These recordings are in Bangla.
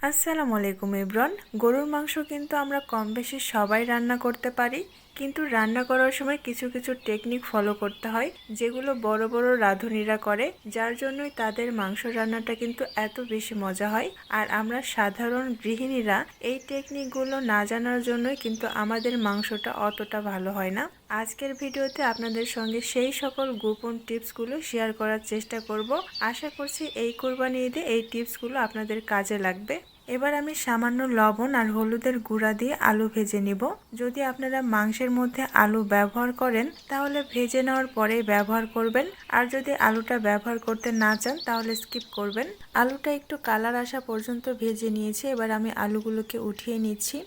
আসসালামু আলাইকুম ইব্রন গরুর মাংস কিন্তু আমরা কম বেশি সবাই রান্না করতে পারি। কিন্তু রান্না করার সময় কিছু কিছু টেকনিক ফলো করতে হয়, যেগুলো বড় বড় রাঁধুনিরা করে, যার জন্যই তাদের মাংস রান্নাটা কিন্তু এত বেশি মজা হয়। আর আমরা সাধারণ গৃহিণীরা এই টেকনিকগুলো না জানার জন্যই কিন্তু আমাদের মাংসটা অতটা ভালো হয় না। আজকের ভিডিওতে আপনাদের সঙ্গে সেই সকল গোপন টিপসগুলো শেয়ার করার চেষ্টা করব। আশা করছি এই কোরবানি ঈদে এই টিপসগুলো আপনাদের কাজে লাগবে। এবার আমি সামান্য লবণ আর হলুদের গুঁড়া দিয়ে আলু ভেজে নিব। যদি আপনারা মাংসের মধ্যে আলু ব্যবহার করেন, তাহলে ভেজে নেওয়ার পরেই ব্যবহার করবেন। আর যদি আলুটা ব্যবহার করতে না চান, তাহলে স্কিপ করবেন। আলুটা একটু কালার আসা পর্যন্ত ভেজে নিয়েছি। এবার আমি আলুগুলোকে উঠিয়ে নিচ্ছি।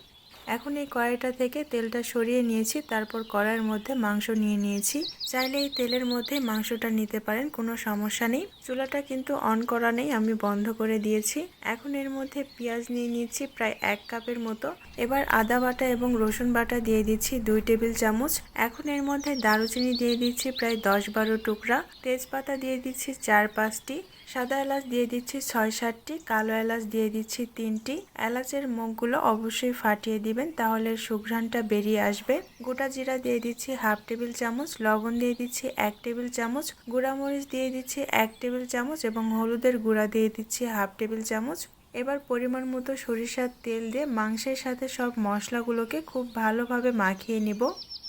এখন এই কড়াইটা থেকে তেলটা সরিয়ে নিয়েছি, তারপর কড়াইয়ের মধ্যে মাংস নিয়ে নিয়েছি। চাইলে এই তেলের মধ্যে মাংসটা নিতে পারেন, কোনো সমস্যা নেই। চুলাটা কিন্তু অন করা নেই, আমি বন্ধ করে দিয়েছি। এখন এর মধ্যে পেঁয়াজ নিয়ে নিয়েছি, প্রায় এক কাপের মতো। এবার আদা বাটা এবং রসুন বাটা দিয়ে দিচ্ছি দুই টেবিল চামচ। এখন এর মধ্যে দারুচিনি দিয়ে দিচ্ছি প্রায় দশ বারো টুকরা। তেজপাতা দিয়ে দিচ্ছি চার পাঁচটি। সাদা এলাচ দিয়ে দিচ্ছি ছয় সাতটি। কালো এলাচ দিয়ে দিচ্ছি তিনটি। এলাচের মুখগুলো অবশ্যই ফাটিয়ে দিবেন। তাহলে সুঘ্রাণটা বেরিয়ে আসবে। গোটা জিরা দিয়ে দিচ্ছি হাফ টেবিল চামচ, লবণ দিয়ে দিচ্ছি এক টেবিল চামচ, গুঁড়ামরিচ দিয়ে দিচ্ছি এক টেবিল চামচ এবং হলুদের গুঁড়া দিয়ে দিচ্ছি হাফ টেবিল চামচ। এবার পরিমাণ মতো সরিষার তেল দিয়ে মাংসের সাথে সব মশলাগুলোকে খুব ভালোভাবে মাখিয়ে নিব।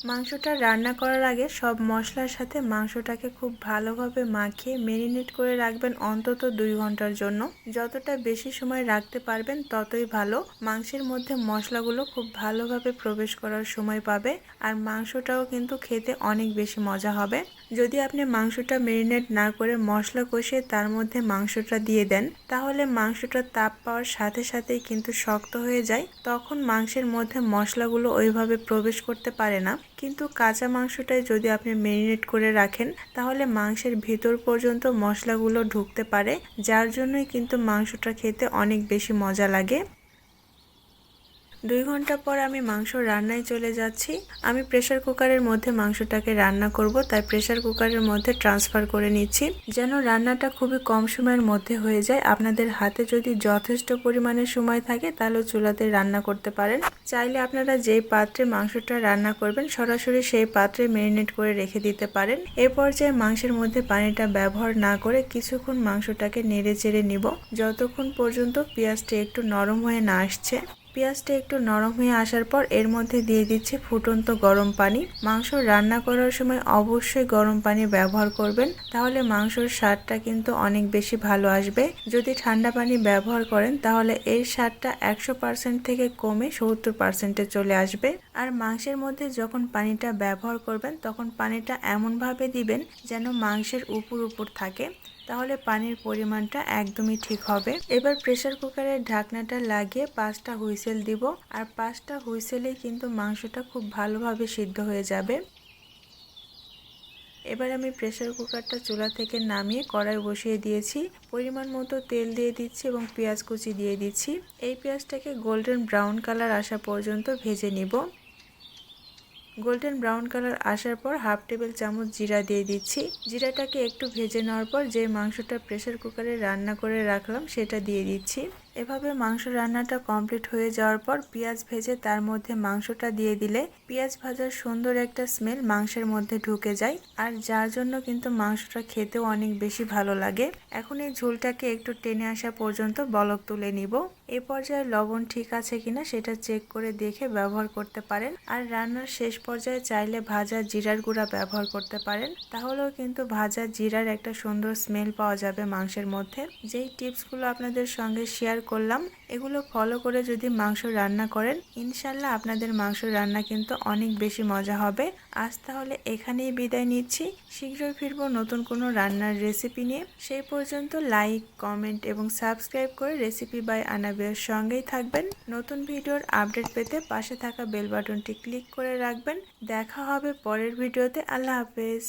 মাংসটা রান্না করার আগে সব মশলার সাথে মাংসটাকে খুব ভালোভাবে মাখিয়ে মেরিনেট করে রাখবেন অন্তত দুই ঘণ্টার জন্য। যতটা বেশি সময় রাখতে পারবেন ততই ভালো। মাংসের মধ্যে মশলাগুলো খুব ভালোভাবে প্রবেশ করার সময় পাবে আর মাংসটাও কিন্তু খেতে অনেক বেশি মজা হবে। যদি আপনি মাংসটা মেরিনেট না করে মশলা কষিয়ে তার মধ্যে মাংসটা দিয়ে দেন, তাহলে মাংসটা তাপ পাওয়ার সাথে সাথেই কিন্তু শক্ত হয়ে যায়। তখন মাংসের মধ্যে মশলাগুলো ওইভাবে প্রবেশ করতে পারে না। কিন্তু কাঁচা মাংসটাই যদি আপনি ম্যারিনেট করে রাখেন, তাহলে মাংসের ভেতর পর্যন্ত মশলাগুলো ঢুকতে পারে, যার জন্যই কিন্তু মাংসটা খেতে অনেক বেশি মজা লাগে। দুই ঘণ্টা পর আমি মাংস রান্নায় চলে যাচ্ছি। আমি প্রেশার কুকারের মধ্যে মাংসটাকে রান্না করব, তাই প্রেশার কুকারের মধ্যে ট্রান্সফার করে নিচ্ছি। যেন রান্নাটা খুবই কম সময়ের মধ্যে হয়ে যায়। আপনাদের হাতে যদি যথেষ্ট পরিমাণে সময় থাকে, তাহলে চুলাতে রান্না করতে পারেন। চাইলে আপনারা যেই পাত্রে মাংসটা রান্না করবেন, সরাসরি সেই পাত্রে মেরিনেট করে রেখে দিতে পারেন। এ পর্যায়ে মাংসের মধ্যে পানিটা ব্যবহার না করে কিছুক্ষণ মাংসটাকে নেড়ে চেড়ে নিব। যতক্ষণ পর্যন্ত পেঁয়াজটা একটু নরম হয়ে না আসছে পেঁয়াজটা একটু নরম হয়ে আসার পর এর মধ্যে দিয়ে দিচ্ছি ফুটন্ত গরম পানি। মাংস রান্না করার সময় অবশ্যই গরম পানি ব্যবহার করবেন, তাহলে মাংসর স্বাদটা কিন্তু অনেক বেশি ভালো আসবে। যদি ঠান্ডা পানি ব্যবহার করেন, তাহলে এর স্বাদটা একশো পার্সেন্ট থেকে কমে সত্তর পার্সেন্টে চলে আসবে। আর মাংসের মধ্যে যখন পানিটা ব্যবহার করবেন, তখন পানিটা এমনভাবে দিবেন যেন মাংসের উপর উপর থাকে। তাহলে পানির পরিমাণটা একদমই ঠিক হবে। এবার প্রেশার কুকারের ঢাকনাটা লাগিয়ে পাঁচটা হুইসেল দিব। আর পাঁচটা হুইসেলেই কিন্তু মাংসটা খুব ভালোভাবে সিদ্ধ হয়ে যাবে। এবার আমি প্রেশার কুকারটা চুলা থেকে নামিয়ে কড়াই বসিয়ে দিয়েছি। পরিমাণ মতো তেল দিয়ে দিচ্ছি এবং পেঁয়াজ কুচি দিয়ে দিচ্ছি। এই পেঁয়াজটাকে গোল্ডেন ব্রাউন কালার আসা পর্যন্ত ভেজে নিব। গোল্ডেন ব্রাউন কালার আসার পর হাফ টেবিল চামচ জিরা দিয়ে দিচ্ছি। জিরাটাকে একটু ভেজে নেওয়ার পর যে মাংসটা প্রেশার কুকারে রান্না করে রাখলাম, সেটা দিয়ে দিচ্ছি। এভাবে মাংস রান্নাটা কমপ্লিট হয়ে যাওয়ার পর পেঁয়াজ ভেজে তার মধ্যে মাংসটা দিয়ে দিলে পেঁয়াজ ভাজার সুন্দর একটা স্মেল মাংসের মধ্যে ঢুকে যায়। আর যার জন্য কিন্তু মাংসটা খেতেও অনেক বেশি ভালো লাগে। এখন এই ঝোলটাকে একটু টেনে আসা পর্যন্ত বলক তুলে নিব। এ পর্যায়ে লবণ ঠিক আছে কিনা সেটা চেক করে দেখে ব্যবহার করতে পারেন। আর রান্নার শেষ পর্যায়ে চাইলে ভাজা জিরার গুঁড়া ব্যবহার করতে পারেন। তাহলেও কিন্তু ভাজা জিরার একটা সুন্দর স্মেল পাওয়া যাবে মাংসের মধ্যে। যেই টিপসগুলো আপনাদের সঙ্গে শেয়ার করলাম। এগুলো ফলো করে যদি মাংস রান্না করেন, ইনশাল্লাহ আপনাদের মাংস রান্না কিন্তু অনেক বেশি মজা হবে। আজ তাহলে এখানেই বিদায় নিচ্ছি। শীঘ্রই ফিরবো নতুন কোনো রান্নার রেসিপি নিয়ে। সেই পর্যন্ত লাইক কমেন্ট এবং সাবস্ক্রাইব করে রেসিপি বাই আনাবিয়ার সঙ্গেই থাকবেন। নতুন ভিডিওর আপডেট পেতে পাশে থাকা বেল বাটনটি ক্লিক করে রাখবেন। দেখা হবে পরের ভিডিওতে। আল্লাহ হাফেজ।